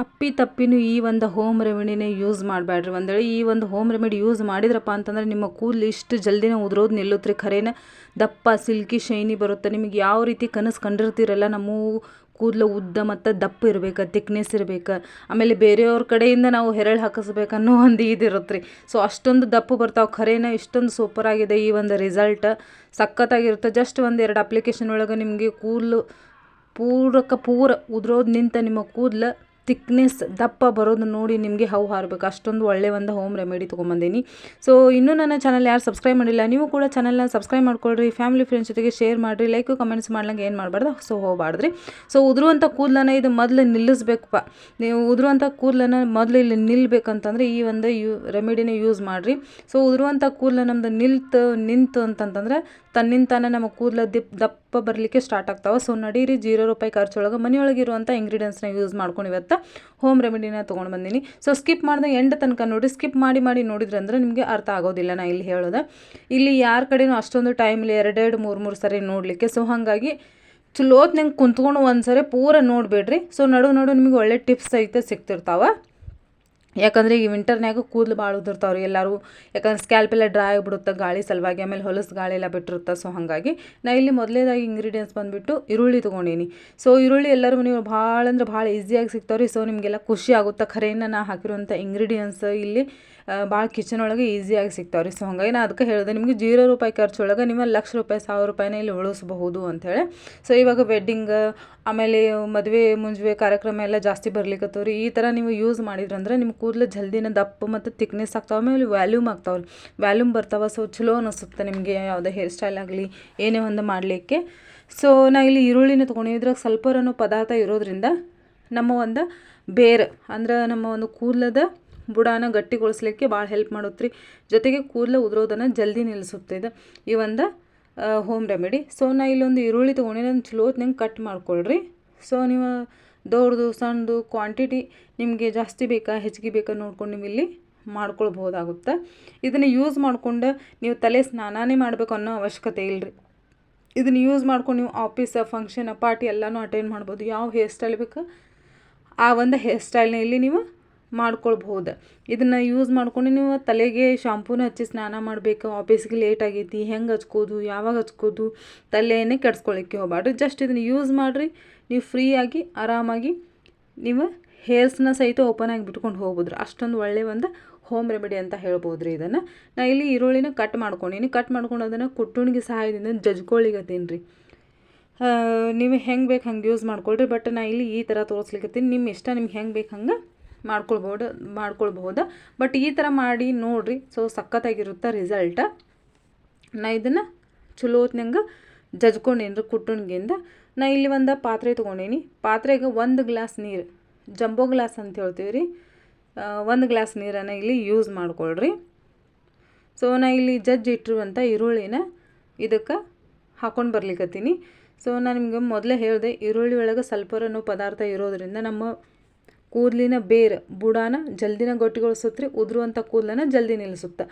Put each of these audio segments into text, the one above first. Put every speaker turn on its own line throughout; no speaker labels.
ಅಪ್ಪಿ ತಪ್ಪಿನೂ ಈ ಒಂದು ಹೋಮ್ ರೆಮಿಡಿನೇ ಯೂಸ್ ಮಾಡಬೇಡ್ರಿ ಒಂದು ವೇಳೆ ಈ ಒಂದು ಹೋಮ್ ರೆಮಿಡಿ ಯೂಸ್ ಮಾಡಿದ್ರಪ್ಪ ಅಂತಂದ್ರೆ ನಿಮ್ಮ ಕೂದಲು ಇಷ್ಟು ಜಲ್ದಿನೇ ಉದುರೋದು ನಿಲ್ಲುತ್ತೆ ಖರೇನ ದಪ್ಪ, ಸಿಲ್ಕಿ, ಶೈನಿ ಬರುತ್ತೆ. ನಿಮಗೆ ಯಾವ ರೀತಿ ಕನಸು ಕಂಡಿರ್ತೀರಲ್ಲ, ನಮ್ಮ ಕೂದಲು ಉದ್ದ ಮತ್ತು ದಪ್ಪ ಇರ್ಬೇಕು ತಿಕ್ನೆಸ್ ಇರ್ಬೇಕು. ಆಮೇಲೆ ಬೇರೆಯವ್ರ ಕಡೆಯಿಂದ ನಾವು ಹೆರಳು ಹಾಕಿಸ್ಬೇಕನ್ನೋ ಒಂದು ಇದಿರುತ್ತೆ ರೀ ಸೊ ಅಷ್ಟೊಂದು ದಪ್ಪ ಬರ್ತಾವೆ. ಖರೇನ ಇಷ್ಟೊಂದು ಸೂಪರ್ ಆಗಿದೆ ಈ ಒಂದು ರಿಸಲ್ಟ್ ಸಖತ್ತಾಗಿರುತ್ತೆ. ಜಸ್ಟ್ ಒಂದು ಎರಡು ಅಪ್ಲಿಕೇಶನ್ ಒಳಗೆ ನಿಮಗೆ ಕೂದಲು ಪೂರಕ ಪೂರ ಉದುರೋದು ನಿಂತ ನಿಮ್ಮ ಕೂದಲು ತಿಕ್ನೆಸ್ ದಪ್ಪ ಬರೋದು ನೋಡಿ ನಿಮಗೆ ಹೌ ಹಾರಬೇಕು. ಅಷ್ಟೊಂದು ಒಳ್ಳೆ ಒಂದು ಹೋಮ್ ರೆಮಿಡಿ ತೊಗೊಂಬಂದೀನಿ. ಸೊ ಇನ್ನೂ ನನ್ನ ಚಾನಲ್ ಯಾರು ಸಬ್ಸ್ಕ್ರೈಬ್ ಮಾಡಿಲ್ಲ, ನೀವು ಕೂಡ ಚಾನಲ್ನ ಸಬ್ಸ್ಕ್ರೈಬ್ ಮಾಡ್ಕೊಳ್ರಿ ಫ್ಯಾಮಿಲಿ ಫ್ರೆಂಡ್ಸ್ ಜೊತೆಗೆ ಶೇರ್ ಮಾಡಿರಿ ಲೈಕು ಕಮೆಂಟ್ಸ್ ಮಾಡ್ಲಂಗೆ ಏನು ಮಾಡಬಾರ್ದು? ಸೊ ಹೋಗಬಾರ್ದ್ರಿ. ಸೊ ಉದುರುವಂಥ ಕೂದಲನ್ನ ಇದು ಮೊದಲು ನಿಲ್ಲಿಸ್ಬೇಕಪ್ಪ. ನೀವು ಉದುರುವಂಥ ಕೂದಲನ್ನ ಮೊದಲು ಇಲ್ಲಿ ನಿಲ್ಲಬೇಕಂತಂದ್ರೆ ಈ ಒಂದು ಯೂ ರೆಮಿಡಿನ ಯೂಸ್ ಮಾಡಿರಿ. ಸೊ ಉದುರುವಂಥ ಕೂದಲು ನಮ್ದು ನಿಲ್ತು, ನಿಂತು ಅಂತಂತಂದ್ರೆ ತನ್ನಿಂತಾನೆ ನಮ್ಮ ಕೂದಲು ದಿಪ್, ದಪ್ಪ ಬರಲಿಕ್ಕೆ ಸ್ಟಾರ್ಟ್ ಆಗ್ತಾವೆ. ಸೊ ನಡೀರಿ, ಜೀರೋ ರೂಪಾಯಿ ಖರ್ಚೊಳಗೆ ಮನೆಯೊಳಗಿರುವಂಥ ಇಂಗ್ರೀಡಿಯೆಂಟ್ಸ್ನ ಯೂಸ್ ಮಾಡ್ಕೊಂಡು ಇವತ್ತು ಹೋಮ್ ರೆಮಿಡಿನ ತೊಗೊಂಡು ಬಂದೀನಿ. ಸೊ ಸ್ಕಿಪ್ ಮಾಡಿದ ಎಂಡ್ ತನಕ ನೋಡಿ ಸ್ಕಿಪ್ ಮಾಡಿ ಮಾಡಿ ನೋಡಿದ್ರೆ ಅಂದರೆ ನಿಮಗೆ ಅರ್ಥ ಆಗೋದಿಲ್ಲ ನಾ ಇಲ್ಲಿ ಹೇಳೋದು. ಇಲ್ಲಿ ಯಾರ ಕಡೆನೂ ಅಷ್ಟೊಂದು ಟೈಮಲ್ಲಿ ಎರಡೆರಡು ಮೂರು ಮೂರು ಸರಿ ನೋಡಲಿಕ್ಕೆ. ಸೊ ಹಾಗಾಗಿ ಚಲೋತ್ ನಂಗೆ ಕುಂತ್ಕೊಂಡು ಒಂದು ಸರಿ ಪೂರ ನೋಡಿಬಿಡ್ರಿ. ಸೊ ನಡು ನಡು ನಿಮಗೆ ಒಳ್ಳೆ ಟಿಪ್ಸ್ ಸಹಿತ ಸಿಗ್ತಿರ್ತಾವೆ. ಯಾಕಂದರೆ ಈ ವಿಂಟರ್ನ್ಯಾಗ ಕೂದಲು ಭಾಳ ಉದುರ್ತಾವ್ರಿ ಎಲ್ಲರೂ. ಯಾಕಂದ್ರೆ ಸ್ಕ್ಯಾಲ್ಪ್ ಎಲ್ಲ ಡ್ರೈ ಆಗಿಬಿಡುತ್ತೆ ಗಾಳಿ ಸಲುವಾಗಿ, ಆಮೇಲೆ ಹೊಲಸು ಗಾಳಿ ಎಲ್ಲ ಬಿಟ್ಟಿರುತ್ತೆ. ಸೊ ಹಾಗಾಗಿ ನಾ ಇಲ್ಲಿ ಮೊದಲೇದಾಗಿ ಇಂಗ್ರೀಡಿಯೆಂಟ್ಸ್ ಬಂದುಬಿಟ್ಟು ಈರುಳ್ಳಿ ತೊಗೊಂಡೀನಿ. ಸೊ ಈರುಳ್ಳಿ ಎಲ್ಲರೂ ನೀವು ಭಾಳ ಅಂದ್ರೆ ಭಾಳ ಈಸಿಯಾಗಿ ಸಿಗ್ತಾವ್ರಿ. ಸೊ ನಿಮಗೆಲ್ಲ ಖುಷಿ ಆಗುತ್ತೆ? ಖರೇನ ನಾ ಹಾಕಿರುವಂಥ ಇಂಗ್ರೀಡಿಯೆಂಟ್ಸ್ ಇಲ್ಲಿ ಭಾಳ ಕಿಚನ್ ಒಳಗೆ ಈಸಿಯಾಗಿ ಸಿಗ್ತಾವೆ ರೀ ಸೊ ಹಾಗಾಗಿ ನಾನು ಅದಕ್ಕೆ ಹೇಳಿದೆ, ನಿಮಗೆ ಜೀರೋ ರೂಪಾಯಿ ಖರ್ಚೊಳಗೆ ನಿಮ್ಮ ಲಕ್ಷ ರೂಪಾಯಿ, ಸಾವಿರ ರೂಪಾಯಿನ ಇಲ್ಲಿ ಉಳಿಸ್ಬಹುದು ಅಂಥೇಳಿ ಸೊ ಇವಾಗ ವೆಡ್ಡಿಂಗ್ ಆಮೇಲೆ ಮದುವೆ, ಮುಂಜುವೆ ಕಾರ್ಯಕ್ರಮ ಎಲ್ಲ ಜಾಸ್ತಿ ಬರ್ಲಿಕ್ಕತ್ತವ್ರಿ ರೀ ಈ ಥರ ನೀವು ಯೂಸ್ ಮಾಡಿದ್ರಂದ್ರೆ ನಿಮ್ಮ ಕೂದಲು ಜಲ್ದಿನ ದಪ್ಪ ಮತ್ತು ತಿಕ್ನೆಸ್ ಆಗ್ತಾವೆ, ಆಮೇಲೆ ವ್ಯಾಲ್ಯೂಮ್ ಆಗ್ತಾವೆ ರೀ ವ್ಯಾಲ್ಯೂಮ್ ಬರ್ತಾವೆ ಸೊ ಚಲೋ ಅನಿಸುತ್ತೆ ನಿಮಗೆ ಯಾವುದೇ ಹೇರ್ ಸ್ಟೈಲ್ ಆಗಲಿ, ಏನೇ ಒಂದು ಮಾಡಲಿಕ್ಕೆ. ಸೊ ನಾ ಇಲ್ಲಿ ಈರುಳ್ಳಿನ ತೊಗೊಂಡು ಇದ್ರಾಗ ಪದಾರ್ಥ ಇರೋದ್ರಿಂದ ನಮ್ಮ ಒಂದು ಬೇರ್, ಅಂದ್ರೆ ನಮ್ಮ ಒಂದು ಕೂದಲದ ಬುಡಾನ ಗಟ್ಟಿಗೊಳಿಸ್ಲಿಕ್ಕೆ ಭಾಳ ಹೆಲ್ಪ್ ಮಾಡುತ್ತೆ ರೀ ಜೊತೆಗೆ ಕೂದಲು ಉದುರೋದನ್ನು ಜಲ್ದಿ ನಿಲ್ಲಿಸುತ್ತೆ ಇದು. ಈ ಒಂದು ಹೋಮ್ ರೆಮಿಡಿ ಸೊ ನಾ ಇಲ್ಲೊಂದು ಈರುಳ್ಳಿ ತೊಗೊಂಡು ನಾನು ಚಲೋ ನಂಗೆ ಕಟ್ ಮಾಡ್ಕೊಳ್ರಿ. ಸೊ ನೀವು ದೊಡ್ಡದು, ಸಣ್ಣದು ಕ್ವಾಂಟಿಟಿ ನಿಮಗೆ ಜಾಸ್ತಿ ಬೇಕಾ, ಹೆಚ್ಚಿಗೆ ಬೇಕಾ ನೋಡ್ಕೊಂಡು ನೀವು ಇಲ್ಲಿ ಮಾಡ್ಕೊಳ್ಬೋದಾಗುತ್ತೆ ಇದನ್ನು ಯೂಸ್ ಮಾಡಿಕೊಂಡು ನೀವು ತಲೆ ಸ್ನಾನೇ ಮಾಡಬೇಕು ಅನ್ನೋ ಅವಶ್ಯಕತೆ ಇಲ್ಲರಿ ಇದನ್ನು ಯೂಸ್ ಮಾಡ್ಕೊಂಡು ನೀವು ಆಫೀಸ ಫಂಕ್ಷನ್ ಪಾರ್ಟಿ ಎಲ್ಲನೂ ಅಟೆಂಡ್ ಮಾಡ್ಬೋದು. ಯಾವ ಹೇರ್ ಸ್ಟೈಲ್ ಬೇಕು, ಆ ಒಂದು ಹೇರ್ ಸ್ಟೈಲ್ನ ಇಲ್ಲಿ ನೀವು ಮಾಡ್ಕೊಳ್ಬಹುದು. ಇದನ್ನು ಯೂಸ್ ಮಾಡ್ಕೊಂಡು ನೀವು ತಲೆಗೆ ಶಾಂಪೂನ ಹಚ್ಚಿ ಸ್ನಾನ ಮಾಡಬೇಕು. ಆಫೀಸ್ಗೆ ಲೇಟ್ ಆಗೈತಿ, ಹೆಂಗೆ ಹಚ್ಕೋದು, ಯಾವಾಗ ಹಚ್ಕೋದು ತಲೆಯನ್ನೇ ಕೆಡ್ಸ್ಕೊಳ್ಳಿಕ್ಕೆ ಹೋಗ್ಬಾರ್ದು ಜಸ್ಟ್ ಇದನ್ನು ಯೂಸ್ ಮಾಡಿರಿ. ನೀವು ಫ್ರೀಯಾಗಿ ಆರಾಮಾಗಿ ನೀವು ಹೇರ್ಸ್ನ ಸಹಿತ ಓಪನ್ ಆಗಿ ಬಿಟ್ಕೊಂಡು ಹೋಗ್ಬೋದ್ರಿ. ಅಷ್ಟೊಂದು ಒಳ್ಳೆಯ ಒಂದು ಹೋಮ್ ರೆಮಿಡಿ ಅಂತ ಹೇಳ್ಬೋದು ರೀ ಇದನ್ನು. ನಾ ಇಲ್ಲಿ ಈರುಳ್ಳಿನ ಕಟ್ ಮಾಡ್ಕೊಂಡಿನಿ. ಕಟ್ ಮಾಡ್ಕೊಂಡು ಅದನ್ನು ಕುಟ್ಟುಣಿಗೆ ಸಹಾಯದಿಂದ ಜಜ್ಕೊಳ್ಳಿಗತ್ತೀನಿ ರೀ. ನೀವು ಹೆಂಗೆ ಬೇಕು ಹಂಗೆ ಯೂಸ್ ಮಾಡ್ಕೊಳ್ರಿ. ಬಟ್ ನಾ ಇಲ್ಲಿ ಈ ಥರ ತೋರಿಸ್ಲಿಕ್ಕತ್ತೀನಿ ನಿಮ್ಮ ಇಷ್ಟ, ನಿಮ್ಗೆ ಹೆಂಗೆ ಬೇಕು ಹಂಗೆ ಮಾಡ್ಕೊಳ್ಬೋದು ಮಾಡ್ಕೊಳ್ಬಹುದು. ಬಟ್ ಈ ಥರ ಮಾಡಿ ನೋಡಿರಿ ಸೊ ಸಖತ್ತಾಗಿರುತ್ತೆ ರಿಸಲ್ಟ್ ನಾ ಇದನ್ನು ಚಲೋ ಹೊತ್ನಂಗೆ ಜಜ್ಕೊಂಡೇನ್ರಿ ಕುಟ್ಟುಣ್ಗಿಂದ ನಾ ಇಲ್ಲಿ ಒಂದು ಪಾತ್ರೆ ತೊಗೊಂಡೇನಿ. ಪಾತ್ರೆಗೆ ಒಂದು ಗ್ಲಾಸ್ ನೀರು, ಜಂಬೋ ಗ್ಲಾಸ್ ಅಂತ ಹೇಳ್ತೀವಿ ರೀ ಒಂದು ಗ್ಲಾಸ್ ನೀರನ್ನು ಇಲ್ಲಿ ಯೂಸ್ ಮಾಡ್ಕೊಳ್ರಿ. ಸೊ ನಾ ಇಲ್ಲಿ ಜಜ್ಜಿ ಇಟ್ಟಿರುವಂಥ ಈರುಳ್ಳಿನ ಇದಕ್ಕೆ ಹಾಕೊಂಡು ಬರ್ಲಿಕ್ಕತ್ತೀನಿ ಸೊ ನಾನು ನಿಮಗೆ ಮೊದಲೇ ಹೇಳಿದೆ, ಈರುಳ್ಳಿ ಒಳಗೆ ಸ್ವಲ್ಪರನ್ನು ಪದಾರ್ಥ ಇರೋದರಿಂದ ನಮ್ಮ ಕೂದಲಿನ ಬೇರು ಬುಡಾನ ಜಲ್ದಿನ ಗಟ್ಟಿಗೊಳಿಸುತ್ತೆ ಉದುರುವಂಥ ಕೂದಲನ್ನ ಜಲ್ದಿ ನಿಲ್ಲಿಸುತ್ತೆ.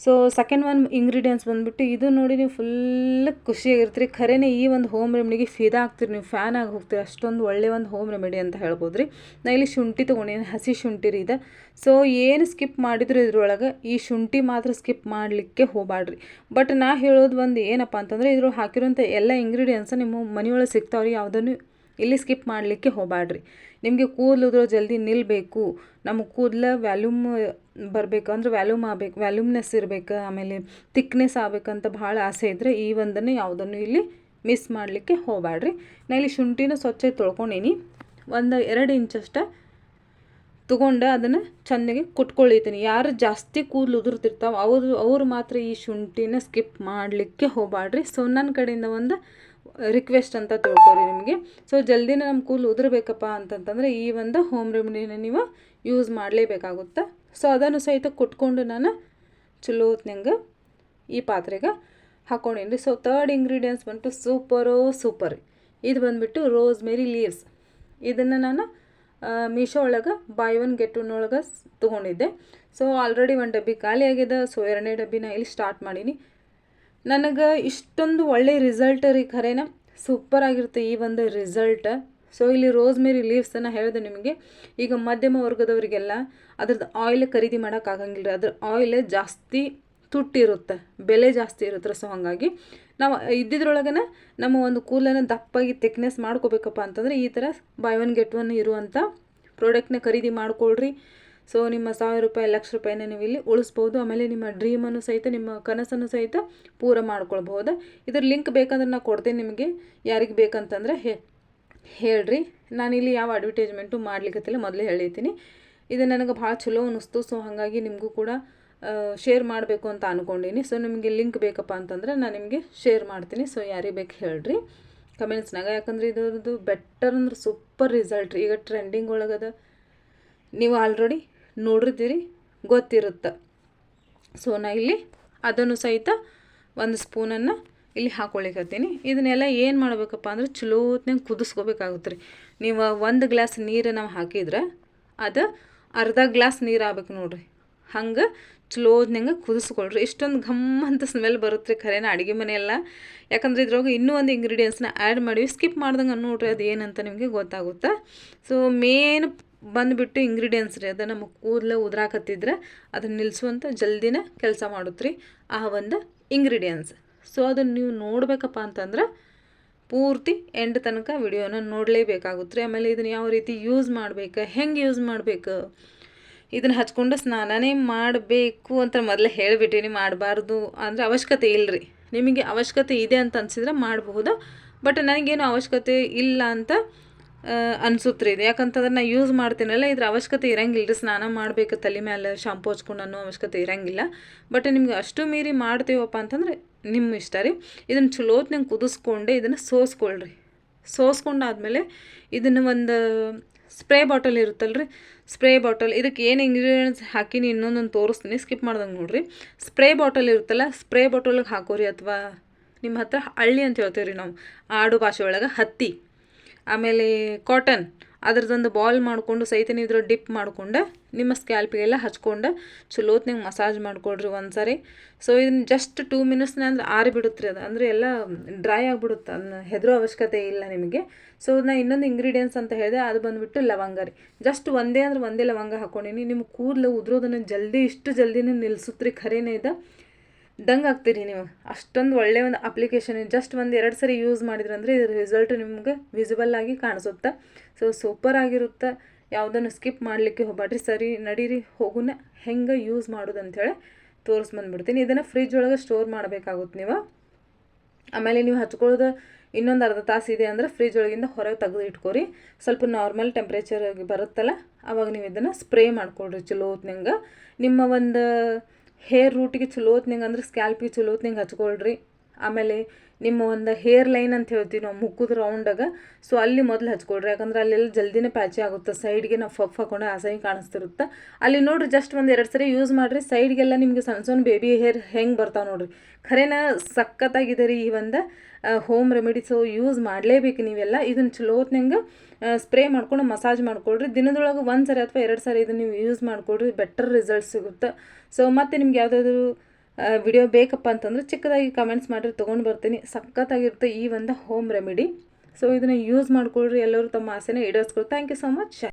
ಸೊ ಸೆಕೆಂಡ್ ಒನ್ ಇಂಗ್ರೀಡಿಯೆಂಟ್ಸ್ ಬಂದುಬಿಟ್ಟು ಇದು ನೋಡಿ ನೀವು ಫುಲ್ ಖುಷಿಯಾಗಿರ್ತೀರಿ. ಖರೇನೆ ಈ ಒಂದು ಹೋಮ್ ರೆಮಿಡಿಗೆ ಫಿದಾ ಆಗ್ತೀರಿ. ನೀವು ಫ್ಯಾನ್ ಆಗಿ ಹೋಗ್ತೀರಿ. ಅಷ್ಟೊಂದು ಒಳ್ಳೆಯ ಒಂದು ಹೋಮ್ ರೆಮಿಡಿ ಅಂತ ಹೇಳ್ಬೋದು ರೀ ನಾ ಇಲ್ಲಿ ಶುಂಠಿ ತೊಗೊಂಡೇನು, ಹಸಿ ಶುಂಠಿ ರೀ ಇದೆ. ಸೊ ಏನು ಸ್ಕಿಪ್ ಮಾಡಿದ್ರು ಇದ್ರೊಳಗೆ ಈ ಶುಂಠಿ ಮಾತ್ರ ಸ್ಕಿಪ್ ಮಾಡಲಿಕ್ಕೆ ಹೋಗಬಾಡ್ರಿ ಬಟ್ ನಾ ಹೇಳೋದು ಒಂದು ಏನಪ್ಪ ಅಂತಂದರೆ ಇದ್ರೊಳಗೆ ಹಾಕಿರೋಂಥ ಎಲ್ಲ ಇಂಗ್ರೀಡಿಯೆಂಟ್ಸ್ ನಿಮ್ಮ ಮನೆಯೊಳಗೆ ಸಿಗ್ತಾವ್ರಿ. ಯಾವುದನ್ನು ಇಲ್ಲಿ ಸ್ಕಿಪ್ ಮಾಡಲಿಕ್ಕೆ ಹೋಗಬೇಡ್ರಿ ನಿಮಗೆ ಕೂದಲು ಜಲ್ದಿ ನಿಲ್ಲಬೇಕು ನಮ್ಮ ಕೂದಲ ವ್ಯಾಲ್ಯೂಮ್ ಬರಬೇಕು ಅಂದ್ರೆ ವ್ಯಾಲ್ಯೂಮ್ ಆಗಬೇಕು ವ್ಯಾಲ್ಯೂಮ್ನೆಸ್ ಇರಬೇಕು, ಆಮೇಲೆ ತಿಕ್ನೆಸ್ ಆಗಬೇಕಂತ ಭಾಳ ಆಸೆ ಇದ್ದರೆ ಈ ಒಂದನ್ನು ಯಾವುದನ್ನು ಇಲ್ಲಿ ಮಿಸ್ ಮಾಡಲಿಕ್ಕೆ ಹೋಗಬೇಡ್ರಿ ನಾ ಇಲ್ಲಿ ಶುಂಠಿನ ಸ್ವಚ್ಛ ತೊಳ್ಕೊಂಡೀನಿ. ಒಂದು ಎರಡು ಇಂಚಷ್ಟ ತೊಗೊಂಡು ಅದನ್ನು ಚೆನ್ನಾಗಿ ಕುಟ್ಕೊಳ್ಳಿತೀನಿ ಯಾರು ಜಾಸ್ತಿ ಕೂದಲು ಉದುರ್ತಿರ್ತಾವೆ, ಅವರು ಅವರು ಮಾತ್ರ ಈ ಶುಂಠಿನ ಸ್ಕಿಪ್ ಮಾಡಲಿಕ್ಕೆ ಹೋಗಬೇಡ್ರಿ ಸೊ ನನ್ನ ಕಡೆಯಿಂದ ಒಂದು ರಿಕ್ವೆಸ್ಟ್ ಅಂತ ತಿಳ್ಕೊರಿ ನಿಮಗೆ. ಸೊ ಜಲ್ದಿನ ನಮ್ಮ ಕೂಲ್ ಉದುರಬೇಕಪ್ಪ ಅಂತಂತಂದರೆ ಈ ಒಂದು ಹೋಮ್ ರೆಮಿಡಿನ ನೀವು ಯೂಸ್ ಮಾಡಲೇಬೇಕಾಗುತ್ತೆ? ಸೊ ಅದನ್ನು ಸಹಿತ ಕುಟ್ಕೊಂಡು ನಾನು ಚಲೋ ಹೊತ್ನಂಗೆ ಈ ಪಾತ್ರೆಗೆ ಹಾಕೊಂಡೇನಿ ಸೊ ತರ್ಡ್ ಇಂಗ್ರೀಡಿಯೆಂಟ್ಸ್ ಬಂತು ಸೂಪರೋ ಸೂಪರ್ ಇದು ಬಂದುಬಿಟ್ಟು ರೋಸ್ ಮೇರಿ ಲೀವ್ಸ್ ಇದನ್ನು ನಾನು ಮೀಶೋ ಒಳಗೆ ಬಾಯ್ ಒನ್ ಗೆಟ್ ಒನ್ ಒಳಗೆ ತೊಗೊಂಡಿದ್ದೆ. ಸೊ ಆಲ್ರೆಡಿ ಒಂದು ಡಬ್ಬಿ ಖಾಲಿ ಆಗಿದೆ ಸೊ ಎರಡನೇ ಡಬ್ಬಿನ ಇಲ್ಲಿ ಸ್ಟಾರ್ಟ್ ಮಾಡೀನಿ. ನನಗೆ ಇಷ್ಟೊಂದು ಒಳ್ಳೆ ರಿಸಲ್ಟ್ ರೀ ಖರೇನ. ಸೂಪರ್ ಆಗಿರುತ್ತೆ ಈ ಒಂದು ರಿಸಲ್ಟ್ ಸೊ ಇಲ್ಲಿ ರೋಸ್ಮೇರಿ ಲೀವ್ಸನ್ನು ಹೇಳಿದೆ ನಿಮಗೆ. ಈಗ ಮಧ್ಯಮ ವರ್ಗದವರಿಗೆಲ್ಲ ಅದ್ರದ್ದು ಆಯಿಲ್ ಖರೀದಿ ಮಾಡೋಕ್ಕಾಗಂಗಿಲ್ಲ ಅದ್ರ ಆಯಿಲ್ ಜಾಸ್ತಿ ತುಟ್ಟಿರುತ್ತೆ. ಬೆಲೆ ಜಾಸ್ತಿ ಇರುತ್ತೆ ಸೊ ಹಾಗಾಗಿ ನಾವು ಇದ್ದಿದ್ರೊಳಗನ ನಮ್ಮ ಒಂದು ಕೂಲನ್ನು ದಪ್ಪಾಗಿ ತೆಕ್ನೆಸ್ ಮಾಡ್ಕೋಬೇಕಪ್ಪ ಅಂತಂದರೆ ಈ ಥರ ಬೈ ಒನ್ ಗೆಟ್ ಒನ್ ಇರುವಂಥ ಪ್ರಾಡಕ್ಟ್ನ ಖರೀದಿ ಮಾಡ್ಕೊಳ್ರಿ. ಸೊ ನಿಮ್ಮ ಸಾವಿರ ರೂಪಾಯಿ, ಲಕ್ಷ ರೂಪಾಯಿನ ನೀವು ಇಲ್ಲಿ ಉಳಿಸ್ಬೋದು. ಆಮೇಲೆ ನಿಮ್ಮ ಡ್ರೀಮನ್ನು ಸಹಿತ, ನಿಮ್ಮ ಕನಸನ್ನು ಸಹಿತ ಪೂರ ಮಾಡ್ಕೊಳ್ಬಹುದು. ಇದ್ರ ಲಿಂಕ್ ಬೇಕಂದ್ರೆ ನಾನು ಕೊಡ್ತೇನೆ ನಿಮಗೆ. ಯಾರಿಗೆ ಬೇಕಂತಂದ್ರೆ ಹೇಳ್ರಿ. ನಾನಿಲ್ಲಿ ಯಾವ ಅಡ್ವರ್ಟೈಸ್ಮೆಂಟು ಮಾಡ್ಲಿಕ್ಕತ್ತಿಲ್ಲ ಮೊದಲೇ ಹೇಳಿದ್ದೀನಿ ಇದು ನನಗೆ ಭಾಳ ಚಲೋ ಅನ್ನಿಸ್ತು ಸೊ ಹಾಗಾಗಿ ನಿಮಗೂ ಕೂಡ ಶೇರ್ ಮಾಡಬೇಕು ಅಂತ ಅಂದ್ಕೊಂಡೀನಿ ಸೊ ನಿಮಗೆ ಲಿಂಕ್ ಬೇಕಪ್ಪ ಅಂತಂದ್ರೆ ನಾನು ನಿಮಗೆ ಶೇರ್ ಮಾಡ್ತೀನಿ. ಸೊ ಯಾರಿಗೆ ಬೇಕು ಹೇಳ್ರಿ. ಕಮೆಂಟ್ಸ್ನಾಗ ಯಾಕಂದ್ರೆ ಇದರದ್ದು ಬೆಟರ್ ಅಂದ್ರೆ ಸೂಪರ್ ರಿಸಲ್ಟ್ ರೀ. ಈಗ ಟ್ರೆಂಡಿಂಗ್ ಒಳಗದ ನೀವು ಆಲ್ರೆಡಿ ನೋಡಿರ್ತೀರಿ, ಗೊತ್ತಿರುತ್ತೆ. ಸೊ ನಾ ಇಲ್ಲಿ ಅದನ್ನು ಸಹಿತ ಒಂದು ಸ್ಪೂನನ್ನು ಇಲ್ಲಿ ಹಾಕ್ಕೊಳಿಕತ್ತೀನಿ ಇದನ್ನೆಲ್ಲ ಏನು ಮಾಡಬೇಕಪ್ಪ ಅಂದ್ರೆ ಚಲೋತ್ನಾಗ ಕುದಿಸ್ಕೋಬೇಕಾಗುತ್ತೆ ರೀ ನೀವು ಒಂದು ಗ್ಲಾಸ್ ನೀರು ನಾವು ಹಾಕಿದ್ರೆ ಅದು ಅರ್ಧ ಗ್ಲಾಸ್ ನೀರು ಆಗ್ಬೇಕು ನೋಡಿರಿ. ಹಂಗೆ ಚಲೋದ್ನಂಗೆ ಕುದಿಸ್ಕೊಳ್ರಿ. ಇಷ್ಟೊಂದು ಘಮ್ ಅಂತ ಸ್ಮೆಲ್ ಬರುತ್ತೆ ರೀ ಖರೇನ ಅಡುಗೆ ಮನೆಯೆಲ್ಲ. ಯಾಕಂದ್ರೆ ಇದ್ರೊಳಗೆ ಇನ್ನೂ ಒಂದು ಇಂಗ್ರೀಡಿಯೆಂಟ್ಸ್ನ ಆ್ಯಡ್ ಮಾಡಿವಿ ಸ್ಕಿಪ್ ಮಾಡ್ದಂಗೆ ನೋಡ್ರಿ ಅದು ಏನಂತ ನಿಮಗೆ ಗೊತ್ತಾಗುತ್ತೆ. ಸೊ ಮೇನ್ ಬಂದುಬಿಟ್ಟು ಇಂಗ್ರೀಡಿಯೆಂಟ್ಸ್ ರೀ ಅದು ನಮಗೆ ಕೂದಲು ಉದ್ರಾಕತ್ತಿದ್ರೆ ಅದನ್ನು ನಿಲ್ಲಿಸುವಂಥ ಜಲ್ದಿನ ಕೆಲಸ ಮಾಡುತ್ತೆ ರೀ ಆ ಒಂದು ಇಂಗ್ರೀಡಿಯೆಂಟ್ಸ್ ಸೊ ಅದನ್ನು ನೀವು ನೋಡಬೇಕಪ್ಪ ಅಂತಂದ್ರೆ ಪೂರ್ತಿ ಎಂಡ್ ತನಕ ವಿಡಿಯೋನ ನೋಡಲೇಬೇಕಾಗುತ್ತೆ ರೀ ಆಮೇಲೆ ಇದನ್ನು ಯಾವ ರೀತಿ ಯೂಸ್ ಮಾಡಬೇಕು, ಹೆಂಗೆ ಯೂಸ್ ಮಾಡಬೇಕು, ಇದನ್ನು ಹಚ್ಕೊಂಡು ಸ್ನಾನನೇ ಮಾಡಬೇಕು ಅಂತ ಮೊದಲೇ ಹೇಳಿಬಿಟ್ಟಿನಿ, ಮಾಡಬಾರ್ದು ಅಂದರೆ ಅವಶ್ಯಕತೆ ಇಲ್ಲರಿ ನಿಮಗೆ ಅವಶ್ಯಕತೆ ಇದೆ ಅಂತ ಅನಿಸಿದ್ರೆ ಮಾಡಬಹುದು ಬಟ್ ನನಗೇನು ಅವಶ್ಯಕತೆ ಇಲ್ಲ ಅಂತ ಅನ್ಸುತ್ತೆ ರೀ ಇದು. ಯಾಕಂತಂದ್ರೆ ನಾನು ಯೂಸ್ ಮಾಡ್ತೀನಲ್ಲ, ಇದ್ರ ಅವಶ್ಯಕತೆ ಇರಂಗಿಲ್ಲ ರೀ ಸ್ನಾನ ಮಾಡಬೇಕು, ತಲೆ ಮೇಲೆ ಶಾಂಪು ಹಚ್ಕೊಂಡು ಅನ್ನೋ ಅವಶ್ಯಕತೆ ಇರಂಗಿಲ್ಲ. ಬಟ್ ನಿಮ್ಗೆ ಅಷ್ಟು ಮೀರಿ ಮಾಡ್ತೀವಪ್ಪ ಅಂತಂದ್ರೆ ನಿಮ್ಮ ಇಷ್ಟ ರೀ. ಇದನ್ನು ಚಲೋತ್ನಂಗೆ ಕುದಿಸ್ಕೊಂಡೆ ಇದನ್ನು ಸೋಸ್ಕೊಳ್ರಿ. ಸೋಸ್ಕೊಂಡಾದ್ಮೇಲೆ ಇದನ್ನು ಒಂದು ಸ್ಪ್ರೇ ಬಾಟಲ್ ಇರುತ್ತಲ್ಲ ರೀ ಸ್ಪ್ರೇ ಬಾಟಲ್ ಇದಕ್ಕೆ ಏನು ಇಂಗ್ರೀಡಿಯೆಂಟ್ಸ್ ಹಾಕಿನಿ ಇನ್ನೊಂದೊಂದು ತೋರಿಸ್ತೀನಿ. ಸ್ಕಿಪ್ ಮಾಡ್ದಂಗೆ ನೋಡಿರಿ. ಸ್ಪ್ರೇ ಬಾಟಲ್ ಇರುತ್ತಲ್ಲ ಸ್ಪ್ರೇ ಬಾಟಲ್ಗೆ ಹಾಕೋರಿ ಅಥವಾ ನಿಮ್ಮ ಹತ್ರ ಹಳ್ಳಿ ಅಂತ ಹೇಳ್ತೀವಿ ರೀ ನಾವು. ಆಡು ಭಾಷೆ ಒಳಗೆ ಹತ್ತಿ. ಆಮೇಲೆ ಕಾಟನ್ ಅದ್ರದ್ದೊಂದು ಬಾಲ್ ಮಾಡಿಕೊಂಡು ಸಹಿತ ನೀವು ಡಿಪ್ ಮಾಡಿಕೊಂಡು ನಿಮ್ಮ ಸ್ಕ್ಯಾಲ್ಪಿಗೆಲ್ಲ ಹಚ್ಕೊಂಡು ಚಲೋತ್ನಾಗ ಮಸಾಜ್ ಮಾಡಿಕೊಡ್ರಿ ಒಂದು ಸಾರಿ ಸೊ ಇದನ್ನ ಜಸ್ಟ್ ಟೂ ಮಿನಿಟ್ಸ್ನ ಅಂದ್ರೆ ಆರಿ ಬಿಡುತ್ತೆ ಅದು. ಅಂದರೆ ಎಲ್ಲ ಡ್ರೈ ಆಗಿಬಿಡುತ್ತೆ. ಅದನ್ನ ಹೆದರೋ ಅವಶ್ಯಕತೆ ಇಲ್ಲ ನಿಮಗೆ. ಸೊ ನಾ ಇನ್ನೊಂದು ಇಂಗ್ರೀಡಿಯೆಂಟ್ಸ್ ಅಂತ ಹೇಳಿದೆ. ಅದು ಬಂದುಬಿಟ್ಟು ಲವಂಗ ರೀ. ಜಸ್ಟ್ ಒಂದೇ ಅಂದ್ರೆ ಒಂದೇ ಲವಂಗ ಹಾಕ್ಕೊಂಡಿನಿ ನಿಮ್ಮ ಕೂದಲು ಉದ್ರೋದನ್ನು ಜಲ್ದಿ, ಇಷ್ಟು ಜಲ್ದಿನೇ ನಿಲ್ಲಿಸುತ್ತೆ ರೀ ಖರೇನೇ ಇದೆ? ದಂಗೆ ಆಗ್ತೀರಿ ನೀವು. ಅಷ್ಟೊಂದು ಒಳ್ಳೆಯ ಒಂದು ಅಪ್ಲಿಕೇಶನ್ ಜಸ್ಟ್ ಒಂದು ಎರಡು ಸರಿ ಯೂಸ್ ಮಾಡಿದ್ರಂದ್ರೆ ಇದ್ರ ರಿಸಲ್ಟ್ ನಿಮ್ಗೆ ವಿಸಿಬಲ್ ಆಗಿ ಕಾಣಿಸುತ್ತೆ. ಸೊ ಸೂಪರ್ ಆಗಿರುತ್ತೆ. ಯಾವುದನ್ನು ಸ್ಕಿಪ್ ಮಾಡಲಿಕ್ಕೆ ಹೋಗ್ಬೇಡ್ರಿ ಸರಿ, ನಡೀರಿ. ಹೋಗುನ. ಹೆಂಗೆ ಯೂಸ್ ಮಾಡೋದು ಅಂಥೇಳಿ ತೋರಿಸ್ಬಂದ್ಬಿಡ್ತೀನಿ ಇದನ್ನು ಫ್ರಿಜ್ ಒಳಗೆ ಸ್ಟೋರ್ ಮಾಡಬೇಕಾಗುತ್ತೆ ನೀವು. ಆಮೇಲೆ ನೀವು ಹಚ್ಕೊಳ್ಳೋದು ಇನ್ನೊಂದು ಅರ್ಧ ತಾಸು ಇದೆ ಅಂದರೆ ಫ್ರಿಜ್ ಒಳಗಿಂದ ಹೊರಗೆ ತೆಗೆದು ಇಟ್ಕೋರಿ. ಸ್ವಲ್ಪ ನಾರ್ಮಲ್ ಟೆಂಪ್ರೇಚರ್ ಬರುತ್ತಲ್ಲ, ಅವಾಗ ನೀವು ಇದನ್ನು ಸ್ಪ್ರೇ ಮಾಡ್ಕೊಳ್ರಿ. ಚಲೋ ಹೊತ್ನಂಗೆ ನಿಮ್ಮ ಒಂದು ಹೇರ್ ರೂಟಿಗೆ ಚಲೋ ಹೊತ್ನಂಗೆ ಅಂದ್ರೆ ಸ್ಕ್ಯಾಲ್ಪಿಗೆ ಚಲೋ ಹೊತ್ನಂಗೆ ಹಚ್ಕೊಳ್ರಿ. ಆಮೇಲೆ ನಿಮ್ಮ ಒಂದು ಹೇರ್ ಲೈನ್ ಅಂತ ಹೇಳ್ತೀವಿ ನಾವು ಮುಖದ ರೌಂಡಾಗ ಸೊ ಅಲ್ಲಿ ಮೊದಲು ಹಚ್ಕೊಳ್ರಿ. ಯಾಕಂದ್ರೆ ಅಲ್ಲೆಲ್ಲ ಜಲ್ದಿನೇ ಪ್ಯಾಚಿ ಆಗುತ್ತೆ. ಸೈಡ್ಗೆ ನಾವು ಫಫ್ ಹಾಕೊಂಡು ಆಸೈ ಕಾಣಿಸ್ತಿರುತ್ತೆ. ಅಲ್ಲಿ ನೋಡ್ರಿ ಜಸ್ಟ್ ಒಂದು ಎರಡು ಸರಿ ಯೂಸ್ ಮಾಡಿರಿ. ಸೈಡ್ಗೆಲ್ಲ ನಿಮಗೆ ಸಣ್ಣ ಸಣ್ಣ ಬೇಬಿ ಹೇರ್ ಹೆಂಗೆ ಬರ್ತಾವೆ ನೋಡ್ರಿ. ಖರೇನ ಸಖತ್ತಾಗಿದೆ ರೀ ಈ ಒಂದು ಹೋಮ್ ರೆಮಿಡಿ ಸೊ ಯೂಸ್ ಮಾಡಲೇಬೇಕು ನೀವೆಲ್ಲ. ಇದನ್ನು ಚಲೋ ಹೊತ್ನಂಗೆ ಸ್ಪ್ರೇ ಮಾಡ್ಕೊಂಡು ಮಸಾಜ್ ಮಾಡ್ಕೊಳ್ರಿ. ದಿನದೊಳಗೆ ಒಂದು ಸರಿ ಅಥವಾ ಎರಡು ಸರಿ ಇದನ್ನು ನೀವು ಯೂಸ್ ಮಾಡಿಕೊಡ್ರಿ ಬೆಟರ್ ರಿಸಲ್ಟ್ ಸಿಗುತ್ತೆ. ಸೊ ಮತ್ತು ನಿಮ್ಗೆ ಯಾವುದಾದ್ರೂ ವಿಡಿಯೋ ಬೇಕಪ್ಪ ಅಂತಂದ್ರೆ ಚಿಕ್ಕದಾಗಿ ಕಮೆಂಟ್ಸ್ ಮಾಡಿರಿ, ತೊಗೊಂಡು ಬರ್ತೀನಿ. ಸಖತ್ತಾಗಿರುತ್ತೆ ಈ ಒಂದು ಹೋಮ್ ರೆಮಿಡಿ ಸೊ ಇದನ್ನು ಯೂಸ್ ಮಾಡ್ಕೊಳ್ರಿ. ಎಲ್ಲರೂ ತಮ್ಮ ಆಸೆನೇ ಈಡೇರಿಸ್ಕೊಳ್ರಿ. Thank you so much